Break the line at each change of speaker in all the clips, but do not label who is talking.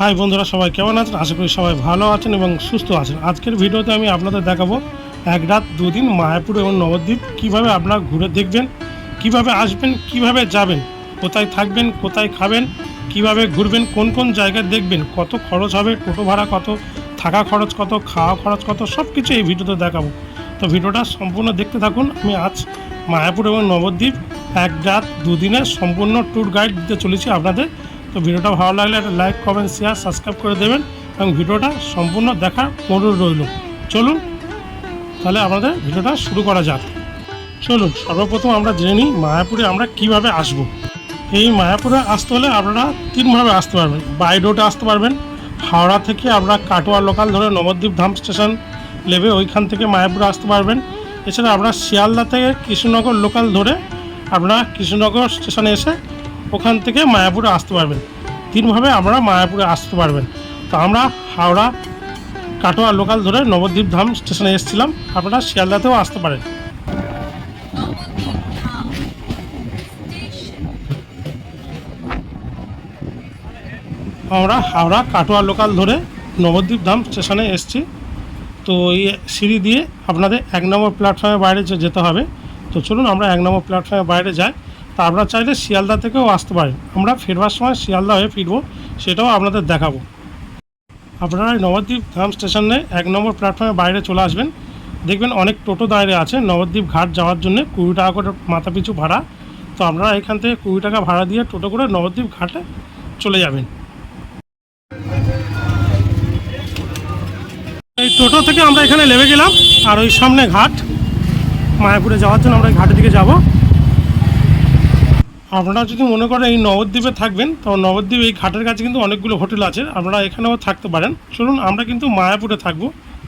High বন্ধুরা, সবাই কেমন আছেন? আশা করি সবাই ভালো আছেন এবং সুস্থ আছেন। আজকের ভিডিওতে আমি আপনাদের দেখাবো এক রাত, দুদিন মায়াপুর এবং নবদ্বীপ। কীভাবে আপনারা ঘুরে দেখবেন, কীভাবে আসবেন, কীভাবে যাবেন, কোথায় থাকবেন, কোথায় খাবেন, কীভাবে ঘুরবেন, কোন কোন জায়গায় দেখবেন, কত খরচ হবে, টোটো ভাড়া কত, থাকা খরচ কত, খাওয়া খরচ কত সব কিছু এই ভিডিওতে দেখাবো। তো ভিডিওটা সম্পূর্ণ দেখতে থাকুন। আমি আজ মায়াপুর এবং নবদ্বীপ এক রাত, দুদিনের সম্পূর্ণ ট্যুর গাইড দিতে চলেছি আপনাদের। তো ভিডিওটা ভালো লাগলে একটা লাইক কমেন্ট শেয়ার সাবস্ক্রাইব করে দেবেন এবং ভিডিওটা সম্পূর্ণ দেখার অনুরোধ রইল। চলুন, তাহলে আমাদের ভিডিওটা শুরু করা যাক। চলুন, সর্বপ্রথম আমরা জেনে নিই মায়াপুরে আমরা কীভাবে আসব। এই মায়াপুরে আসতে হলে আপনারা তিনভাবে আসতে পারবেন। বাই রোডে আসতে পারবেন। হাওড়া থেকে আপনারা কাটোয়া লোকাল ধরে নবদ্বীপ ধাম স্টেশন নেবে ওইখান থেকে মায়াপুরে আসতে পারবেন। এছাড়া আপনারা শিয়ালদা থেকে কৃষ্ণনগর লোকাল ধরে আপনারা কৃষ্ণনগর স্টেশনে এসে ওখান থেকে মায়াপুরে আসতে পারবেন। তিনভাবে আমরা মায়াপুরে আসতে পারবেন। তো আমরা হাওড়া কাটোয়া লোকাল ধরে নবদ্বীপ ধাম স্টেশনে এসেছিলাম। আপনারা শিয়ালদাতেও আসতে পারেন। আমরা হাওড়া কাটোয়া লোকাল ধরে নবদ্বীপ ধাম স্টেশনে এসেছি। তো এই সিঁড়ি দিয়ে আপনাদের এক নম্বর প্ল্যাটফর্মের বাইরে যেতে হবে। তো চলুন আমরা এক নম্বর প্ল্যাটফর্মের বাইরে যাই। তা আপনারা চাইলে শিয়ালদা থেকেও আসতে পারেন। আমরা ফেরবার সময় শিয়ালদা হয়ে ফিরবো, সেটাও আপনাদের দেখাবো। আপনারা নবদ্বীপ ধাম স্টেশনে এক নম্বর প্ল্যাটফর্মে বাইরে চলে আসবেন। দেখবেন অনেক টোটো দাঁড়িয়ে আছে, নবদ্বীপ ঘাট যাওয়ার জন্য কুড়ি টাকা করে মাথা পিছু ভাড়া। তো আপনারা এখান থেকে কুড়ি টাকা ভাড়া দিয়ে টোটো করে নবদ্বীপ ঘাটে চলে যাবেন। এই টোটো থেকে আমরা এখানে নেমে গেলাম, আর ওই সামনে ঘাট। মায়াপুরে যাওয়ার জন্য আমরা ঘাটের দিকে যাব। আপনারা যদি মনে করেন এই নবদ্বীপে থাকবেন, তো নবদ্বীপ এই ঘাটের কাছে কিন্তু অনেকগুলো হোটেল আছে, আপনারা এখানেও থাকতে পারেন। চলুন, আমরা কিন্তু মায়াপুরে থাকব,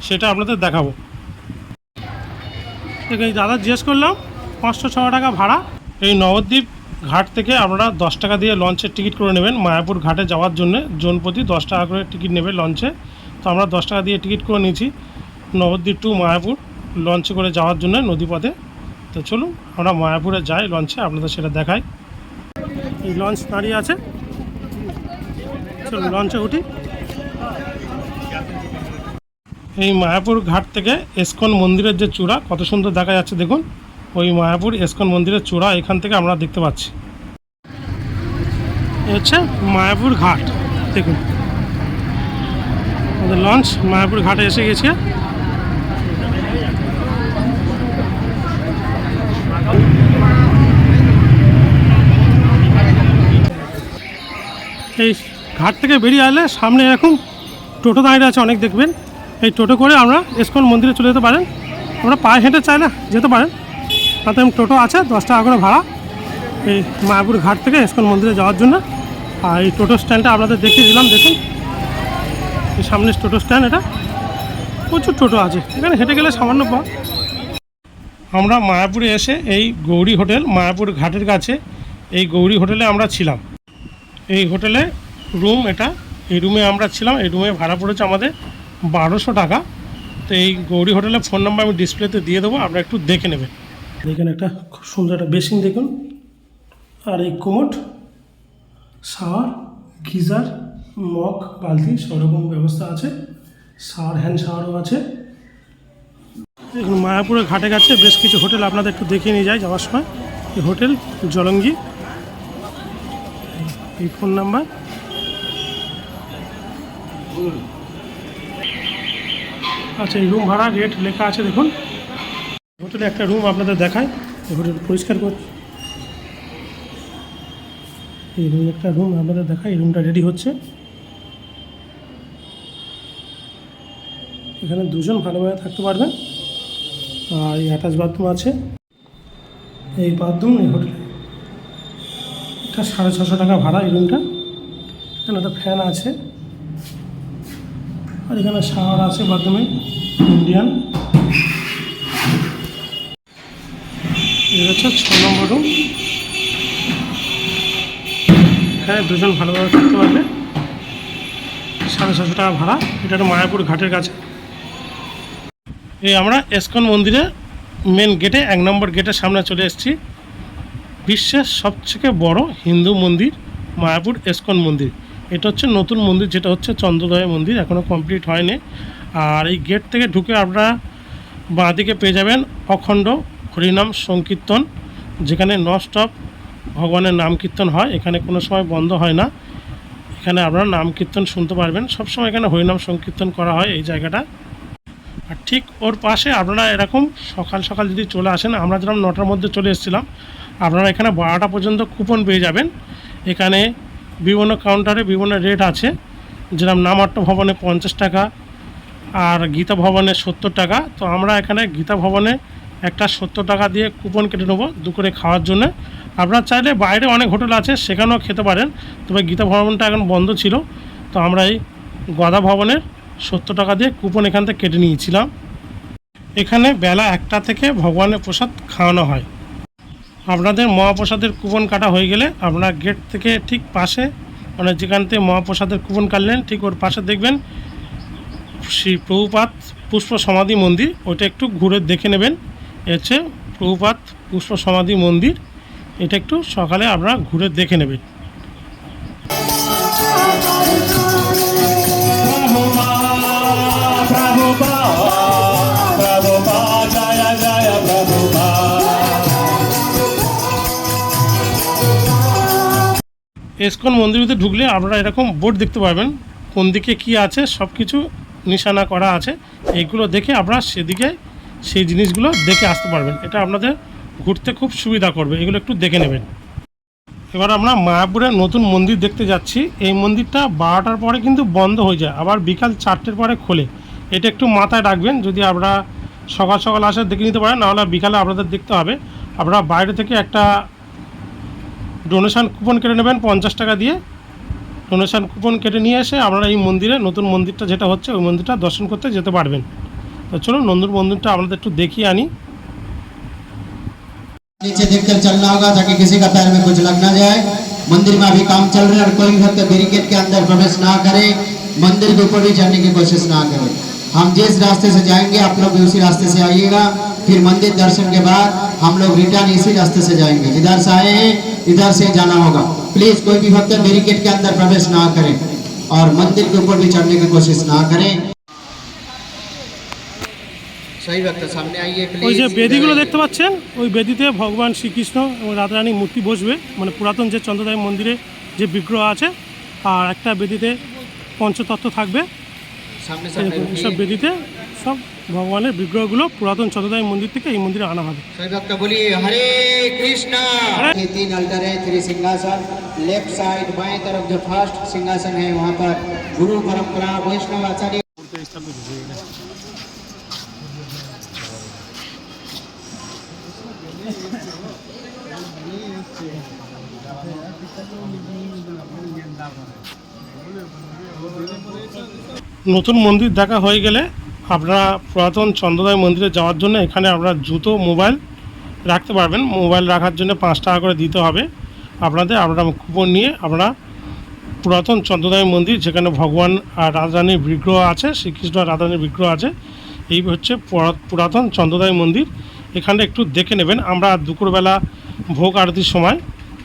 সেটা আপনাদের দেখাবো। আছে দাদা জিজ্ঞেস করলাম, পাঁচশো ছ টাকা ভাড়া। এই নবদ্বীপ ঘাট থেকে আপনারা দশ টাকা দিয়ে লঞ্চের টিকিট করে নেবেন, মায়াপুর ঘাটে যাওয়ার জন্য। জনপ্রতি দশ টাকা করে টিকিট নেবে লঞ্চে। তো আমরা দশ টাকা দিয়ে টিকিট করে নিয়েছি নবদ্বীপ টু মায়াপুর লঞ্চে করে যাওয়ার জন্য নদীপথে। তো চলুন, আমরা মায়াপুরে যাই লঞ্চে, আপনাদের সেটা দেখাই। এই লঞ্চ দাঁড়িয়ে আছে। চলুন লঞ্চে উঠি। এই মায়াপুর ঘাট থেকে এসকন মন্দিরের যে চূড়া, কত সুন্দর দেখা যাচ্ছে দেখুন। ওই মায়াপুর এসকন মন্দিরের চূড়া, এখান থেকে আমরা দেখতে পাচ্ছি। হচ্ছে মায়াপুর ঘাট, দেখুন। আমাদের লঞ্চ মায়াপুর ঘাটে এসে গেছে। এই ঘাট থেকে বেরিয়ে আসলে সামনে এরকম টোটো দাঁড়িয়ে আছে, অনেক দেখবেন। এই টোটো করে আমরা এসকন মন্দিরে চলে যেতে পারেন। আমরা পায়ে হেঁটে চাই না, যেতে পারেন। তাতে টোটো আছে, দশ টাকা করে ভাড়া। এই মায়াপুর ঘাট থেকে এসকন মন্দিরে যাওয়ার জন্য। আর এই টোটো স্ট্যান্ডটা আপনাদের দেখিয়ে দিলাম, দেখুন। এই সামনে টোটো স্ট্যান্ড এটা। প্রচুর টোটো আছে, এখানে হেঁটে গেলে সামান্য পথ। আমরা মায়াপুরে এসে এই গৌরী হোটেল, মায়াপুর ঘাটের কাছে এই গৌরী হোটেলে আমরা ছিলাম। এই হোটেলে রুম এটা। এই রুমে আমরা ছিলাম, এই রুমে ভাড়া পড়েছে আমাদের বারোশো টাকা। তো এই গৌরী হোটেলের ফোন নাম্বার আমি ডিসপ্লেতে দিয়ে দেবো, আপনারা একটু দেখে নেবেন। দেখেন একটা খুব সুন্দর একটা বেসিন দেখুন। আর এই কোমোট শাওয়ার গিজার, মগ, বালতি সব রকম ব্যবস্থা আছে। শাওয়ার হ্যান্ড শাওয়ারও আছে। দেখুন মায়াপুরের ঘাটে গেছে, বেশ কিছু হোটেল আপনাদের একটু দেখিয়ে নিয়ে যায় যাওয়ার সময়। এই হোটেল জলঙ্গি। এই ফোন নাম্বার? আচ্ছা এই রুম ভাড়া রেট লেখা আছে, দেখুন। হোটেলে একটা রুম আপনাদের দেখায় এই হোটেল পরিষ্কার কর এই রুম একটা রুম আপনাদের দেখায় এই রুমটা রেডি হচ্ছে। এখানে দুজন ভালোভাবে থাকতে পারবেন। আর এই অ্যাটাচ বাথরুম আছে। এই বাথরুম এই হোটেলে এটা সাড়ে ছশো টাকা ভাড়া এই রুমটা। এখানে একটা ফ্যান আছে। আর এখানে শাওয়ার আছে বাথরুমে ইন্ডিয়ান হচ্ছে ছ নম্বর রুম হ্যাঁ দুজন ভালোভাবে থাকতে পারবে। সাড়ে ছশো টাকা ভাড়া। এটা মায়াপুর ঘাটের কাছে। এই আমরা এসকন মন্দিরে মেন গেটে এক নম্বর গেটের সামনে চলে এসেছি। বিশ্বের সবথেকে বড় হিন্দু মন্দির মায়াপুর এসকন মন্দির। এটা হচ্ছে নতুন মন্দির, যেটা হচ্ছে চন্দ্রদয় মন্দির এখনও কমপ্লিট হয়নি। আর এই গেট থেকে ঢুকে আপনারা বাঁদিকে পেয়ে যাবেন অখণ্ড হরিনাম সংকীর্তন, যেখানে নস্টপ ভগবানের নাম কীর্তন হয়। এখানে কোনো সময় বন্ধ হয় না। এখানে আপনারা নাম কীর্তন শুনতে পারবেন। সবসময় এখানে হরিনাম সংকীর্তন করা হয় এই জায়গাটা। আর ঠিক ওর পাশে আপনারা এরকম সকাল সকাল যদি চলে আসেন, আমরা যেরকম নটার মধ্যে চলে এসেছিলাম আপনারা এখানে বারোটা পর্যন্ত কুপন পেয়ে যাবেন। এখানে বিভিন্ন কাউন্টারে বিভিন্ন রেট আছে। যেরকম নামাট্য ভবনে পঞ্চাশ টাকা, আর গীতা ভবনে সত্তর টাকা। তো আমরা এখানে গীতা ভবনে একটা সত্তর টাকা দিয়ে কুপন কেটে নেব দুপুরে খাওয়ার জন্য। আপনারা চাইলে বাইরে অনেক হোটেল আছে, সেখানেও খেতে পারেন। তবে গীতা ভবনটা এখন বন্ধ ছিল। তো আমরা এই গদা ভবনের সত্তর টাকা দিয়ে কুপন এখান থেকে কেটে নিয়েছিলাম। এখানে বেলা একটা থেকে ভগবানের প্রসাদ খাওয়ানো হয়। আপনাদের মহাপ্রসাদের কুপন কাটা হয়ে গেলে আপনার গেট থেকে ঠিক পাশে মানে যেখান থেকে মহাপ্রসাদের কুপন কাটলেন, ঠিক ওর পাশে দেখবেন শ্রী প্রভুপাত পুষ্প সমাধি মন্দির। ওটা একটু ঘুরে দেখে নেবেন। হচ্ছে প্রভুপাত পুষ্প সমাধি মন্দির। এটা একটু সকালে আপনারা ঘুরে দেখে নেবেন। এসকন মন্দির ভিতরে ঢুকলে আপনারা এরকম বোর্ড দেখতে পাবেন, কোন দিকে কি আছে সব কিছু নিশানা করা আছে। এইগুলো দেখে আপনারা সেদিকে সেই জিনিসগুলো দেখে আসতে পারবেন। এটা আপনাদের ঘুরতে খুব সুবিধা করবে। এগুলো একটু দেখে নেবেন। এবার আমরা মায়াপুরের নতুন মন্দির দেখতে যাচ্ছি। এই মন্দিরটা বারোটার পরে কিন্তু বন্ধ হয়ে যায়। আবার বিকাল চারটের পরে খোলে। এটা একটু মাথায় রাখবেন। যদি আপনারা সকাল সকাল আসে দেখে নিতে পারেন, নাহলে বিকালে আপনাদের দেখতে হবে। আপনারা বাইরে থেকে একটা ডোনেশান কুপন কেটে নেবেন পঞ্চাশ টাকা দিয়ে ডোনেশান কুপন কেটে নিয়ে এসে আপনারা এই মন্দিরে নতুন মন্দিরটা যেটা হচ্ছে ওই মন্দিরটা দর্শন করতে যেতে পারবেন তো চলুন নন্দুর মন্দিরটা আপনাদের একটু দেখিয়ে আনি
नीचे देखकर चलना होगा ताकि किसी का पैर में कुछ लग ना जाए मंदिर में अभी काम चल रहा है और कोई भी भक्त बैरिकेड के अंदर प्रवेश ना करे मंदिर के ऊपर भी चढ़ने की कोशिश ना करे हम जिस रास्ते से जाएंगे आप लोग भी उसी रास्ते से आइएगा फिर मंदिर दर्शन के बाद हम लोग रिटर्न इसी रास्ते से जाएंगे जिधर से आए हैं इधर से जाना होगा प्लीज कोई भी भक्त बैरिकेड के अंदर प्रवेश ना करे और मंदिर के ऊपर भी चढ़ने की कोशिश ना करें सही भक्त सामने आइए
ওই যে
प्लीज
বেদিগুলো দেখতে পাচ্ছেন ওই বেদিতে ভগবান শ্রীকৃষ্ণ এবং রাধারানী মূর্তি বসবে মানে পুরাতন যে চন্দ্রদায় মন্দিরে যে বিগ্রহ আছে আর একটা বেদিতে পঞ্চতত্ত্ব থাকবে
सामने
এরকম
सामने
সব বেদিতে সব ভগবানের বিগ্রহগুলো পুরাতন চন্দ্রদায় মন্দির থেকে এই মন্দিরে আনা হবে
सभी भक्त बोलिए हरे कृष्णा ये तीन अल्टर है थ्री सिंहासन लेफ्ट साइड बाएं तरफ जो फर्स्ट सिंहासन है वहाँ पर गुरु परंपरा वैष्णव आचार्य
নতুন মন্দির দেখা হয়ে গেলে আপনারা পুরাতন চন্দ্রদয় মন্দিরে যাওয়ার জন্য এখানে আপনারা জুতো, মোবাইল রাখতে পারবেন। মোবাইল রাখার জন্য পাঁচ টাকা করে দিতে হবে। আপনাদের আপনারা কুপন নিয়ে আপনারা পুরাতন চন্দ্রদয় মন্দির, যেখানে ভগবান আর রাজধানীর বিগ্রহ আছে, শ্রীকৃষ্ণ আর রাধারানীর বিগ্রহ আছে, এই হচ্ছে পুরা- পুরাতন চন্দ্রদয় মন্দির। এখানে একটু দেখে নেবেন। আমরা দুপুরবেলা ভোগ আরতির সময়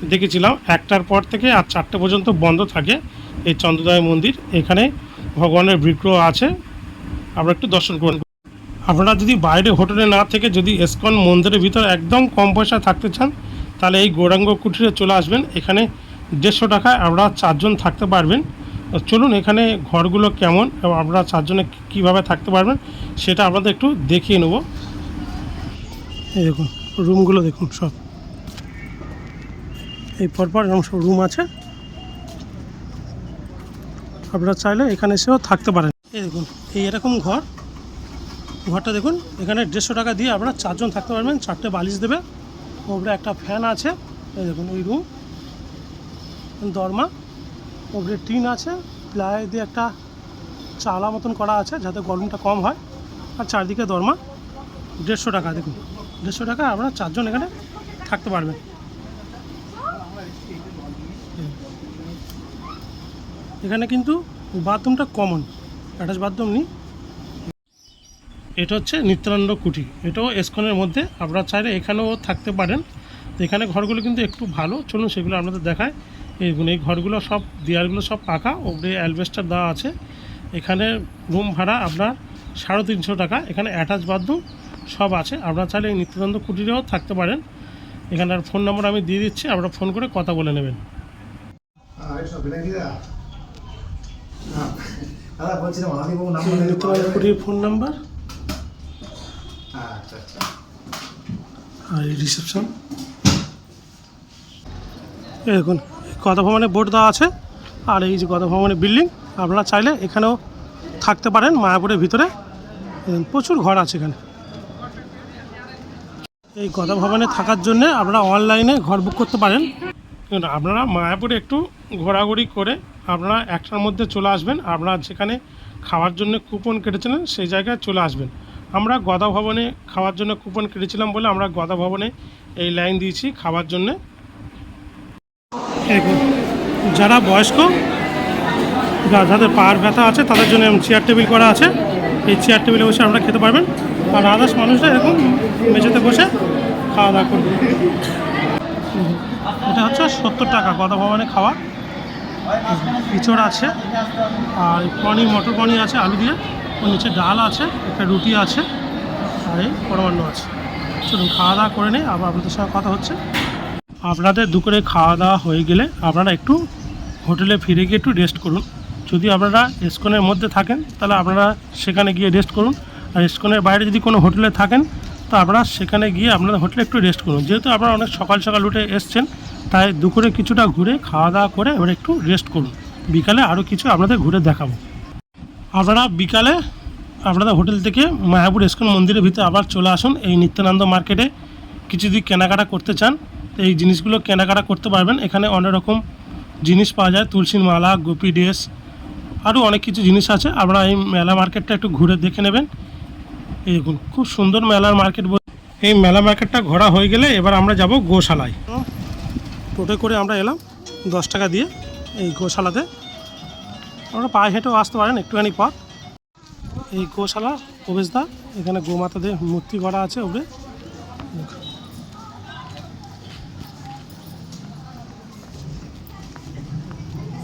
দেখেছিলাম। একটার পর থেকে আর চারটে পর্যন্ত বন্ধ থাকে এই চন্দ্রদয় মন্দির। এখানে ভগবানের বিগ্রহ আছে। আপনারা একটু দর্শন করুন আপনারা যদি বাইরে হোটেলে না থেকে যদি এসকন মন্দিরের ভিতর একদম কম পয়সা থাকতে চান, তাহলে এই গৌরাঙ্গ কুঠিরে চলে আসবেন। এখানে দেড়শো টাকায় আপনারা চারজন থাকতে পারবেন। চলুন এখানে ঘরগুলো কেমন এবং আপনারা চারজনে কীভাবে থাকতে পারবেন সেটা আপনাদের একটু দেখিয়ে নেব। এই দেখুন, রুমগুলো দেখুন সব। এই পরপর সব রুম আছে, আপনারা চাইলে এখানে এসেও থাকতে পারেন। এই দেখুন, এই এরকম ঘর। ঘরটা দেখুন, এখানে দেড়শো টাকা দিয়ে আপনারা চারজন থাকতে পারবেন, চারটে বালিশ দেবে, ওপরে একটা ফ্যান আছে, এই দেখুন ওই রুম, দরমা, ওপরে টিন আছে প্লাই দিয়ে একটা চালা মতন করা আছে, যাতে গরমটা কম হয়, আর চারদিকে দরমা, দেড়শো টাকা, দেখুন, দেড়শো টাকা আপনারা চারজন এখানে থাকতে পারবেন। এখানে কিন্তু বাথরুমটা কমন অ্যাটাচ বাথরুম নেই। এটা হচ্ছে নিত্যানন্দ কুঠি। এটাও এসকনের মধ্যে। আপনারা চাইলে এখানেও থাকতে পারেন। এখানে ঘরগুলো কিন্তু একটু ভালো। চলুন সেগুলো আপনাদের দেখায় এইগুলো এই ঘরগুলো সব, দেয়ালগুলো সব পাকা। ওপরে অ্যালবেস্টার দেওয়া আছে। এখানে রুম ভাড়া আপনার সাড়ে তিনশো টাকা। এখানে অ্যাটাচ বাথরুম সব আছে। আপনারা চাইলে এই নিত্যানন্দ কুটিরেও থাকতে পারেন। এখানটার ফোন নম্বর আমি দিয়ে দিচ্ছি। আপনারা ফোন করে কথা বলে নেবেন।
দাদা বলছিলাম নাম
কুটির ফোন নাম্বার
আচ্ছা আচ্ছা।
আর রিসেপশন দেখুন কথা ভবনের বোর্ড দেওয়া আছে আর এই যে কথা ভবনের বিল্ডিং আপনারা চাইলে এখানেও থাকতে পারেন মায়াপুরের ভিতরে। প্রচুর ঘর আছে এখানে। এই কথা ভবনে থাকার জন্য আপনারা অনলাইনে ঘর বুক করতে পারেন। আপনারা মায়াপুরে একটু ঘোরাঘুরি করে আপনারা একটার মধ্যে চলে আসবেন। আপনারা যেখানে খাওয়ার জন্য কুপন কেটেছিলেন সেই জায়গায় চলে আসবেন। আমরা গদা ভবনে খাওয়ার জন্য কুপন কেটেছিলাম বলে আমরা গদা ভবনে এই লাইন দিয়েছি খাওয়ার জন্য। যারা বয়স্ক যাদের পাহাড় ব্যথা আছে, তাদের জন্য চেয়ার টেবিল করা আছে। এই চেয়ার টেবিলে বসে আপনারা খেতে পারবেন। আর আদার্স মানুষরা এরকম মেঝেতে বসে খাওয়া দাওয়া করবে। এটা হচ্ছে সত্তর টাকা গদা ভবনে খাওয়া। ইঁচড় আছে, আর পনির, মটর পনির আছে, আলু দিয়ে। ওর নিচে ডাল আছে, একটা রুটি আছে, আর এই পরমান্ন আছে। চলুন খাওয়া দাওয়া করে নিই, আবার আপনাদের সঙ্গে কথা হচ্ছে। আপনাদের দুপুরে খাওয়া দাওয়া হয়ে গেলে আপনারা একটু হোটেলে ফিরে গিয়ে একটু রেস্ট করুন। যদি আপনারা এসকনের মধ্যে থাকেন, তাহলে আপনারা সেখানে গিয়ে রেস্ট করুন। আর এসকনের বাইরে যদি কোনো হোটেলে থাকেন, তো আপনারা সেখানে গিয়ে আপনাদের হোটেলে একটু রেস্ট করুন। যেহেতু আপনারা অনেক সকাল সকাল উঠে এসছেন তাই দুপুরে কিছুটা ঘুরে খাওয়া দাওয়া করে এবার একটু রেস্ট করুন বিকালে আরও কিছু আপনাদের ঘুরে দেখাবো। আপনারা বিকালে আপনাদের হোটেল থেকে মায়াপুর ইস্কন মন্দিরের ভিতরে আবার চলে আসুন। এই নিত্যানন্দ মার্কেটে কিছু যদি কেনাকাটা করতে চান, তো এই জিনিসগুলো কেনাকাটা করতে পারবেন। এখানে অনেক রকম জিনিস পাওয়া যায়, তুলসীর মালা, গোপী ড্রেস আরও অনেক কিছু জিনিস আছে। আপনারা এই মেলা মার্কেটটা একটু ঘুরে দেখে নেবেন। এই দেখুন, খুব সুন্দর মেলার মার্কেট এই মেলা মার্কেটটা ঘোরা হয়ে গেলে এবার আমরা যাব গোশালায়। টোটো করে আমরা এলাম দশ টাকা দিয়ে এই গোশালাতে। আপনারা পায়ে হেঁটেও আসতে পারেন, একটুখানি পথ। এই গোশালা প্রবেশদ্বার, এখানে গোমাতাদের মূর্তি করা আছে ওপরে।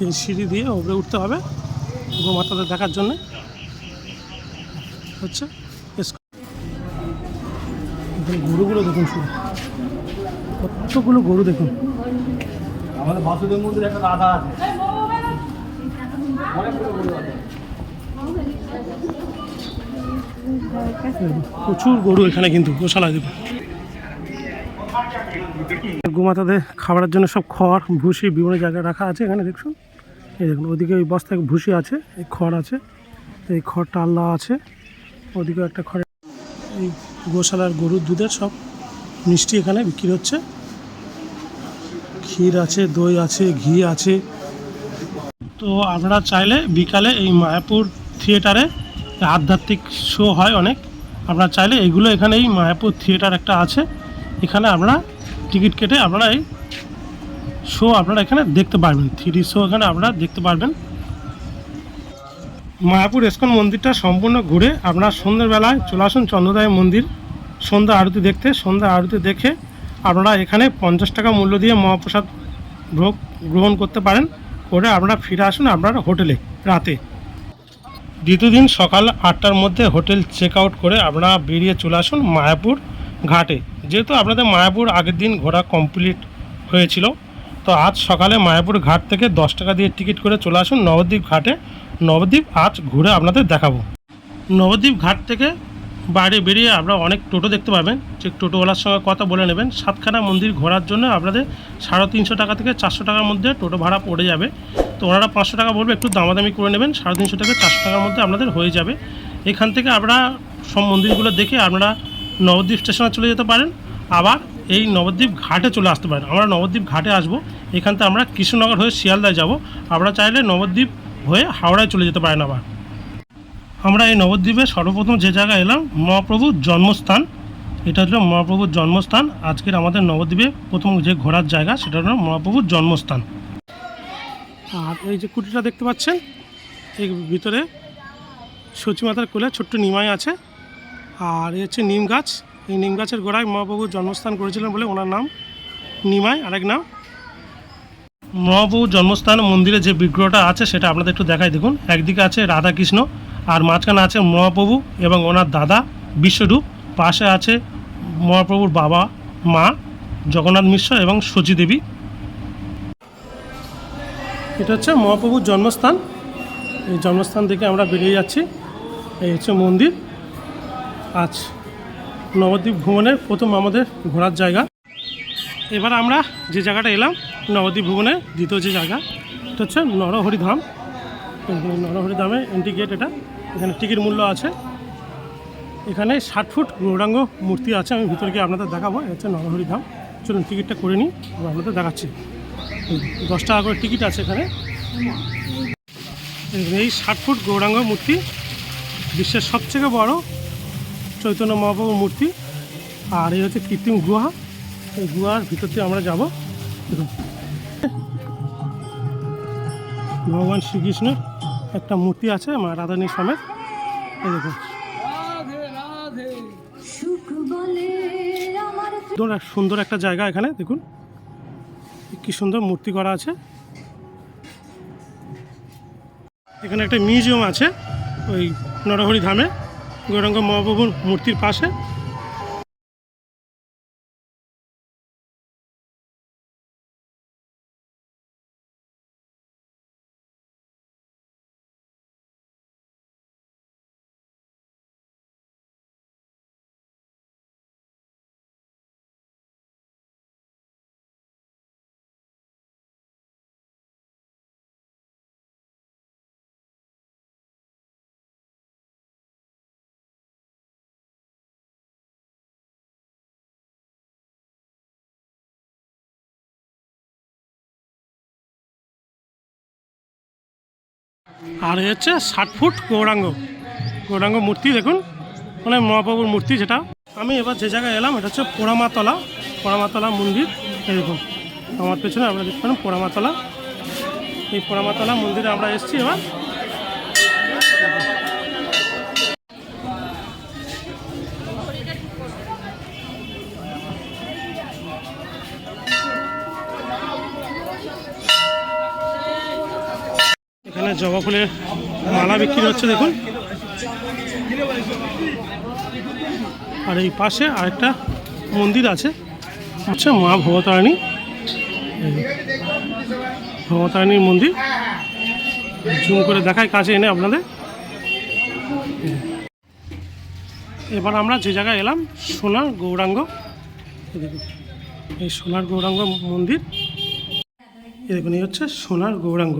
এই সিঁড়ি দিয়ে ওপরে উঠতে হবে গোমাতাদের দেখার জন্য। হচ্ছে গরুগুলো দেখুন শুধু। কতগুলো গরু দেখুন।
আমাদের বাসুদেব মন্দিরে একটা রাধা আছে।
প্রচুর গরু এখানে কিন্তু গোশালা দেখুন গোমাতাদের খাবারের জন্য সব খড় ভুসি বিভিন্ন জায়গায় রাখা আছে এখানে দেখুন। এই দেখুন ওদিকে ওই বস্তায় ভুসি আছে এই খড় আছে এই খড়টা আল্লাহ আছে। ওদিকে একটা খড় এই গোশালার গরুর দুধের সব মিষ্টি এখানে বিক্রি হচ্ছে। ক্ষীর আছে, দই আছে, ঘি আছে। তো আপনারা চাইলে বিকালে এই মায়াপুর থিয়েটারে আধ্যাত্মিক শো হয় অনেক। আপনারা চাইলে এগুলো এখানে এই মায়াপুর থিয়েটার একটা আছে। এখানে আপনারা টিকিট কেটে আপনারা এই শো আপনারা এখানে দেখতে পারবেন। থ্রি শো এখানে আপনারা দেখতে পারবেন। মায়াপুর এসকন মন্দিরটা সম্পূর্ণ ঘুরে আপনারা সন্ধ্যেবেলায় চলে আসুন চন্দ্রদায় মন্দির। সন্ধ্যা আরতি দেখতে, সন্ধ্যা আরতি দেখে আপনারা এখানে পঞ্চাশ টাকা মূল্য দিয়ে মহাপ্রসাদ ভোগ গ্রহণ করতে পারেন। করে আপনারা ফিরে আসুন আপনার হোটেলে রাতে। দ্বিতীয় দিন সকাল আটটার মধ্যে হোটেল চেক আউট করে আপনারা বেরিয়ে চলে আসুন মায়াপুর ঘাটে। যেহেতু আপনাদের মায়াপুর আগের দিন ঘোরা কমপ্লিট হয়েছিল, তো আজ সকালে মায়াপুর ঘাট থেকে দশ টাকা দিয়ে টিকিট করে চলে আসুন নবদ্বীপ ঘাটে। নবদ্বীপ আজ ঘুরে আপনাদের দেখাবো। নবদ্বীপ ঘাট থেকে বাইরে বেরিয়ে আপনারা অনেক টোটো দেখতে পাবেন। যে টোটোওয়ালার সঙ্গে কথা বলে নেবেন। সাতখানা মন্দির ঘোরার জন্য আপনাদের সাড়ে তিনশো টাকা থেকে চারশো টাকার মধ্যে টোটো ভাড়া পড়ে যাবে। তো ওনারা পাঁচশো টাকা বলবে, একটু দামাদামি করে নেবেন। সাড়ে তিনশো থেকে চারশো টাকার মধ্যে আপনাদের হয়ে যাবে। এখান থেকে আপনারা সব মন্দিরগুলো দেখে আপনারা নবদ্বীপ স্টেশনে চলে যেতে পারেন। আবার এই নবদ্বীপ ঘাটে চলে আসতে পারেন। আমরা নবদ্বীপ ঘাটে আসব। এখান থেকে আমরা কৃষ্ণনগর হয়ে শিয়ালদায় যাব। আমরা চাইলে নবদ্বীপ হয়ে হাওড়ায় চলে যেতে পারেন আবার। আমরা এই নবদ্বীপে সর্বপ্রথম যে জায়গায় এলাম, মহাপ্রভুর জন্মস্থান। এটা হলো মহাপ্রভুর জন্মস্থান। আজকের আমাদের নবদ্বীপে প্রথম যে ঘোরার জায়গা, সেটা হলো মহাপ্রভুর জন্মস্থান। আর এই যে কুটিটা দেখতে পাচ্ছেন, এর ভিতরে সচিমাতার কোলে ছোট্ট নিমাই আছে। আর এই হচ্ছে নিম গাছ। এই নিম গাছের গোড়ায় মহাপ্রভুর জন্মস্থান করেছিলেন বলে ওনার নাম নিমাই, আরেক নাম। মহাপ্রভুর জন্মস্থান মন্দিরে যে বিগ্রহটা আছে, সেটা আপনাদের একটু দেখাই। দেখুন, একদিকে আছে রাধাকৃষ্ণ আর মাঝখানে আছে মহাপ্রভু এবং ওনার দাদা বিশ্বরূপ। পাশে আছে মহাপ্রভুর বাবা, মা, জগন্নাথ মিশ্র এবং সচী দেবী। এটা হচ্ছে মহাপ্রভুর জন্মস্থান। এই জন্মস্থান থেকে আমরা বেরিয়ে যাচ্ছি। এই হচ্ছে মন্দির। আজ নবদ্বীপ ভ্রমণের প্রথম আমাদের ঘোরার জায়গা। এবার আমরা যে জায়গাটা এলাম, নবদ্বীপ ভুবনের দ্বিতীয় যে জায়গা, এটা হচ্ছে নরহরিধাম নরহরিধামে এন্ট্রি গেট এটা। এখানে টিকিট মূল্য আছে। এখানে ষাট ফুট গৌরাঙ্গ মূর্তি আছে, আমি ভিতরে গিয়ে আপনাদের দেখাবো, এটা হচ্ছে নরহরিধাম চলুন টিকিটটা করে নিই আপনাদের দেখাচ্ছি। দশ টাকা করে টিকিট আছে এখানে। এই ষাট ফুট গৌরাঙ্গ মূর্তি বিশ্বের সবথেকে বড় চৈতন্য মহাপ্রভুর মূর্তি। আর এই হচ্ছে কৃত্রিম গুহা। এই গুহার ভিতর দিয়ে আমরা যাব। ভগবান শ্রীকৃষ্ণের একটা মূর্তি আছে, মা রাধানীর সমেত। এই দেখুন। সুন্দর একটা জায়গা এখানে, দেখুন। কি সুন্দর মূর্তি করা আছে। এখানে একটা মিউজিয়াম আছে, ওই নরহরি ধামে, গৌরাঙ্গ মহাপ্রভুর মূর্তির পাশে। আর হচ্ছে ষাট ফুট গৌরাঙ্গ। গৌরাঙ্গ মূর্তি দেখুন। মানে মহাপ্রভুর মূর্তি যেটা। আমি এবার যে জায়গায় এলাম, এটা হচ্ছে পোড়ামাতলা। পোড়ামাতলা মন্দির দেখুন। আমার পেছনে আমরা দেখতে পারেন পোড়ামাতলা। এই পোড়ামাতলা মন্দিরে আমরা এসেছি এবার। জবা ফুলের মালা বিক্রি হচ্ছে, দেখুন। আর এই পাশে আরেকটা মন্দির আছে, হচ্ছে মা ভবতারিণী। ভবতারিণীর মন্দির। জুম করে দেখায়, কাছে এনে আপনাদের। এবার আমরা যে জায়গায় এলাম, সোনার গৌরাঙ্গ। এই সোনার গৌরাঙ্গ মন্দির। এই হচ্ছে সোনার গৌরাঙ্গ।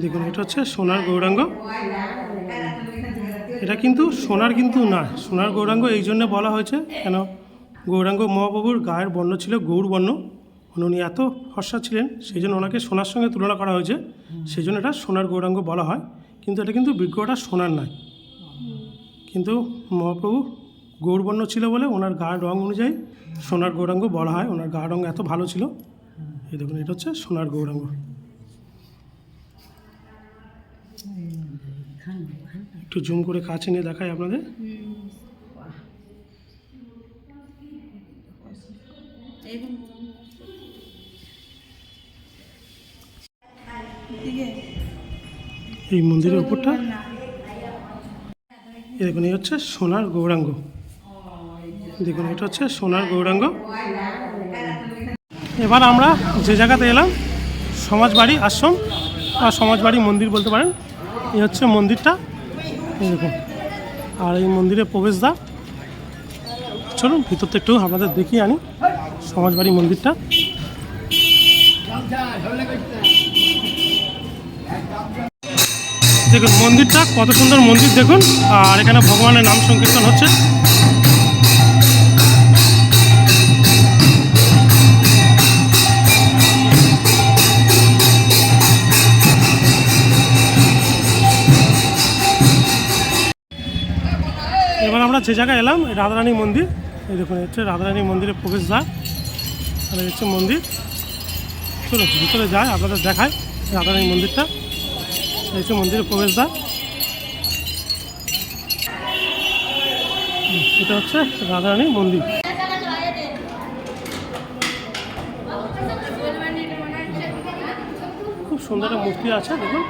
দেখুন, এটা হচ্ছে সোনার গৌরাঙ্গ। এটা কিন্তু সোনার কিন্তু না, সোনার গৌরাঙ্গ এই জন্য বলা হয়েছে কেন? গৌরাঙ্গ মহাপ্রভুর গায়ের বর্ণ ছিল গৌর বর্ণ। উনি এত ফর্সা ছিলেন, সেই জন্য ওনাকে সোনার সঙ্গে তুলনা করা হয়েছে। সেই জন্য এটা সোনার গৌরাঙ্গ বলা হয়। কিন্তু এটা কিন্তু বিজ্ঞটা সোনার নয়। কিন্তু মহাপ্রভু গৌরবর্ণ ছিল বলে ওনার গায়ের রং অনুযায়ী সোনার গৌরাঙ্গ বলা হয়। ওনার গায়ের রং এত ভালো ছিল। এই দেখুন, এটা হচ্ছে সোনার গৌরাঙ্গ। একটু জুম করে কাছে নিয়ে দেখাই আপনাদের। এই মন্দিরের উপরটা। দেখুন, এই হচ্ছে সোনার গৌরাঙ্গ। দেখুন, এটা হচ্ছে সোনার গৌরাঙ্গ। এবার আমরা যে জায়গাতে এলাম, সমাজবাড়ি আশ্রম আর সমাজবাড়ি মন্দির বলতে পারেন এই হচ্ছে মন্দিরটা। এরকম আর এই মন্দিরের প্রবেশদ্বার। চলুন ভিতর থেকে একটু আপনাদের দেখিয়ে আনি সমাজবাড়ি মন্দিরটা। দেখুন, মন্দিরটা কত সুন্দর মন্দির, দেখুন। আর এখানে ভগবানের নাম সংকীর্তন হচ্ছে। যে জায়গায় এলাম রাধারানী মন্দির। এই দেখুন হচ্ছে রাধারানী মন্দিরের প্রবেশদ্বার। আর হচ্ছে মন্দির। চলুন ভিতরে যায় আপনাদের দেখায় রাধারানী মন্দিরটা। এই হচ্ছে মন্দিরের প্রবেশদ্বার। এটা হচ্ছে রাধারানী মন্দির। খুব সুন্দর মূর্তি আছে, দেখুন।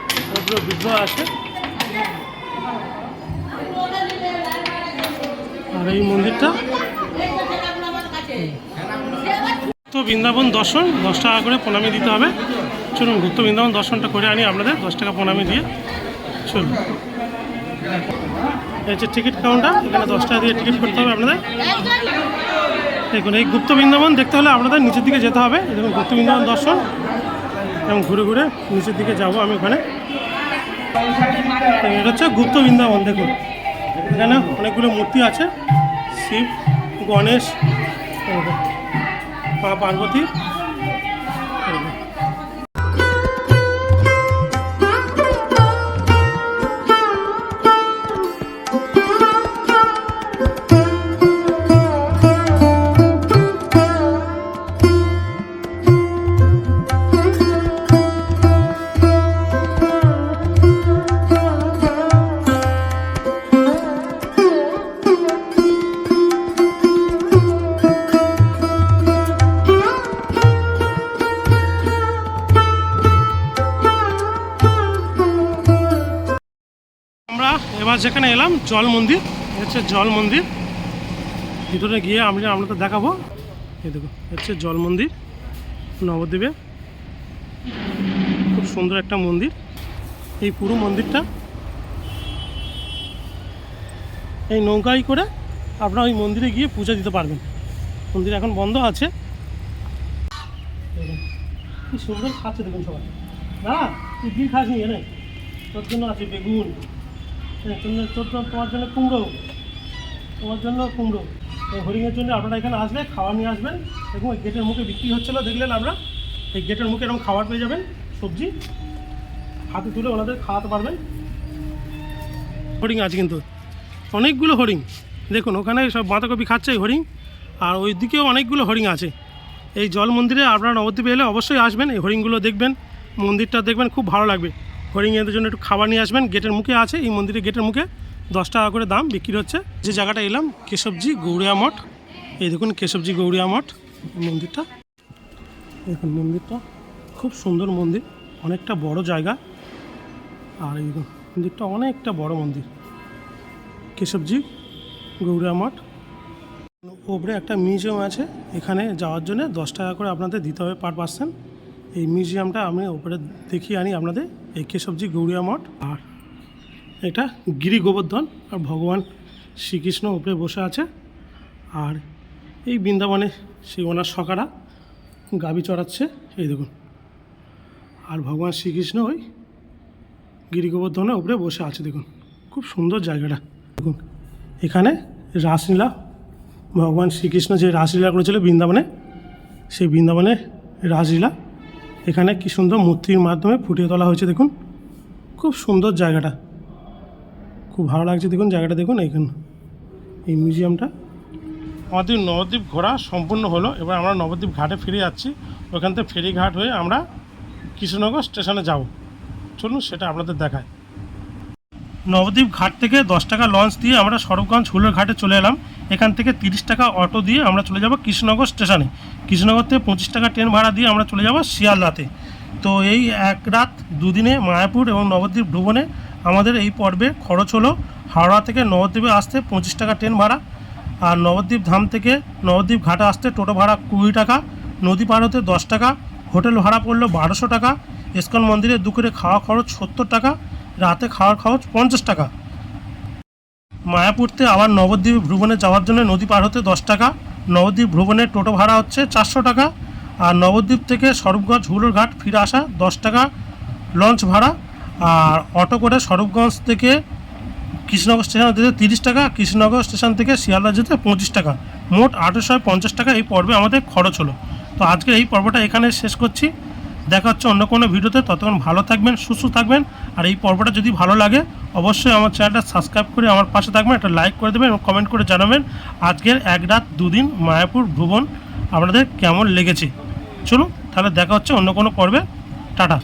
বিগ্রহ আছে। আর এই মন্দিরটা। তো বৃন্দাবন দর্শন, দশ টাকা করে প্রণামী দিতে হবে। চলুন, গুপ্ত বৃন্দাবন দর্শনটা করে আনি আপনাদের, দশ টাকা প্রণামী দিয়ে। চলুন। এই হচ্ছে টিকিট কাউন্টার, এখানে দশ টাকা দিয়ে টিকিট করতে হবে আপনাদের। দেখুন, এই গুপ্ত বৃন্দাবন দেখতে হলে আপনাদের নিচের দিকে যেতে হবে। দেখুন, গুপ্ত বৃন্দাবন দর্শন। এবং ঘুরে ঘুরে নিচের দিকে যাব আমি ওখানে। এটা হচ্ছে গুপ্ত বৃন্দাবন, দেখুন। এখানে অনেকগুলো মূর্তি আছে শিব গণেশ। মা পার্বতী আমরা যেখানে এলাম, জল মন্দির হচ্ছে জল মন্দির। ভিতরে গিয়ে আমি আপনাদের দেখাবো। এই দেখো হচ্ছে জল মন্দির, নবদ্বীপে। খুব সুন্দর একটা মন্দির। এই পুরো মন্দিরটা এই নৌকায় করে আপনারা ওই মন্দিরে গিয়ে পূজা দিতে পারবেন। মন্দির এখন বন্ধ আছে। কি সুন্দর খাচ্ছে দেখুন সবাই। না, তুই কি খাস এনে তোর জন্য আছে বেগুন হ্যাঁ, তোর- তোমার জন্য কুমড়ো। তোমার জন্য কুমড়ো। এই হরিণের জন্য আপনারা এখানে আসলে খাওয়া নিয়ে আসবেন দেখুন ওই গেটের মুখে বিক্রি হচ্ছিল দেখলেন আপনারা? এই গেটের মুখে এরকম খাবার পেয়ে যাবেন সবজি। হাতে তুলে ওনাদের খাওয়াতে পারবেন। হরিণ আছে কিন্তু। অনেকগুলো হরিণ। দেখুন ওখানে সব বাঁধাকপি খাচ্ছে এই হরিণ আর ওই দিকেও অনেকগুলো হরিণ আছে। এই জল মন্দিরে আপনারা নবদ্বীপে এলে অবশ্যই আসবেন এই হরিণগুলো দেখবেন মন্দিরটা দেখবেন খুব ভালো লাগবে। হরিণের জন্য একটু খাবার নিয়ে আসবেন। গেটের মুখে আছে, এই মন্দিরের গেটের মুখে দশ টাকা করে দাম বিক্রি হচ্ছে। যে জায়গাটা এলাম, কেশবজি গৌরিয়া মঠ। এই দেখুন কেশবজি গৌরিয়া মঠ মন্দিরটা। দেখুন মন্দিরটা, খুব সুন্দর মন্দির, অনেকটা বড় জায়গা। আর এই মন্দিরটা অনেকটা বড় মন্দির। কেশবজি গৌরিয়া মঠ। ওপরে একটা মিউজিয়াম আছে, এখানে যাওয়ার জন্য দশ টাকা করে আপনাদের দিতে হবে পার পার্সন। এই মিউজিয়ামটা আমি ওপরে দেখিয়ে আনি আপনাদের এই কেশবজি গৌরিয়া মঠ, আর এটা গিরি গোবর্ধন, আর ভগবান শ্রীকৃষ্ণ ওপরে বসে আছে। আর এই বৃন্দাবনে সেই ওনার সকারা গাবি চড়াচ্ছে, এই দেখুন। আর ভগবান শ্রীকৃষ্ণ ওই গিরি গোবর্ধনের ওপরে বসে আছে, দেখুন। খুব সুন্দর জায়গাটা, দেখুন। এখানে রাসলীলা, ভগবান শ্রীকৃষ্ণ যে রাসলীলা করেছিল বৃন্দাবনে, সেই বৃন্দাবনে রাসলীলা এখানে কি সুন্দর মূর্তির মাধ্যমে ফুটিয়ে তোলা হয়েছে দেখুন। খুব সুন্দর জায়গাটা। খুব ভালো লাগছে দেখুন জায়গাটা দেখুন এইখানে। এই মিউজিয়ামটা। আমাদের নবদ্বীপ ঘোরা সম্পূর্ণ হলো। এবার আমরা নবদ্বীপ ঘাটে ফিরে যাচ্ছি। ওখান থেকে ফেরিঘাট হয়ে আমরা কৃষ্ণনগর স্টেশনে যাব। চলুন সেটা আপনাদের দেখায়। নবদ্বীপ ঘাট থেকে দশ টাকা লঞ্চ দিয়ে আমরা সরবগঞ্জ হুলের ঘাটে চলে এলাম। এখান থেকে তিরিশ টাকা অটো দিয়ে আমরা চলে যাব কৃষ্ণনগর স্টেশনে। কৃষ্ণনগর থেকে পঁচিশ টাকা ট্রেন ভাড়া দিয়ে আমরা চলে যাব শিয়ালদাতে। তো এই এক রাত, দুদিনে মায়াপুর এবং নবদ্বীপ ভ্রমণে আমাদের এই পর্বে খরচ হলো হাওড়া থেকে নবদ্বীপে আসতে পঁচিশ টাকা ট্রেন ভাড়া আর নবদ্বীপ ধাম থেকে নবদ্বীপ ঘাটে আসতে টোটো ভাড়া কুড়ি টাকা, নদী পার হতে দশ টাকা, হোটেল ভাড়া পড়ল বারোশো টাকা, ইস্কন মন্দিরে দুপুরে খাওয়া খরচ সত্তর টাকা রাতে খাওয়ার খরচ পঞ্চাশ টাকা। মায়াপুরতে আবার নবদ্বীপ ভ্রমণে যাওয়ার জন্য নদী পার হতে দশ টাকা, নবদ্বীপ ভ্রমণের টোটো ভাড়া হচ্ছে চারশো টাকা, আর নবদ্বীপ থেকে স্বরূপগঞ্জ হুলোর ঘাট ফিরে আসা দশ টাকা লঞ্চ ভাড়া, আর অটো করে স্বরূপগঞ্জ থেকে কৃষ্ণনগর স্টেশন যেতে তিরিশ টাকা, কৃষ্ণনগর স্টেশন থেকে শিয়ালদা যেতে পঁচিশ টাকা। মোট আঠেরোশো পঞ্চাশ টাকা এই পর্বে আমাদের খরচ হলো। তো আজকে এই পর্বটা এখানে শেষ করছি। দেখা হচ্ছে অন্য কোনো ভিডিওতে। ততক্ষণ ভালো থাকবেন, সুস্থ থাকবেন। আর এই পর্বটা যদি ভালো লাগে, অবশ্যই আমার চ্যানেলটা সাবস্ক্রাইব করে আমার পাশে থাকবেন, একটা লাইক করে দেবেন এবং কমেন্ট করে জানাবেন আজকের এক রাত, দুদিন মায়াপুর ভ্রমণ আপনাদের কেমন লেগেছে। চলুন, তাহলে দেখা হচ্ছে অন্য কোনো পর্বে। টাটা।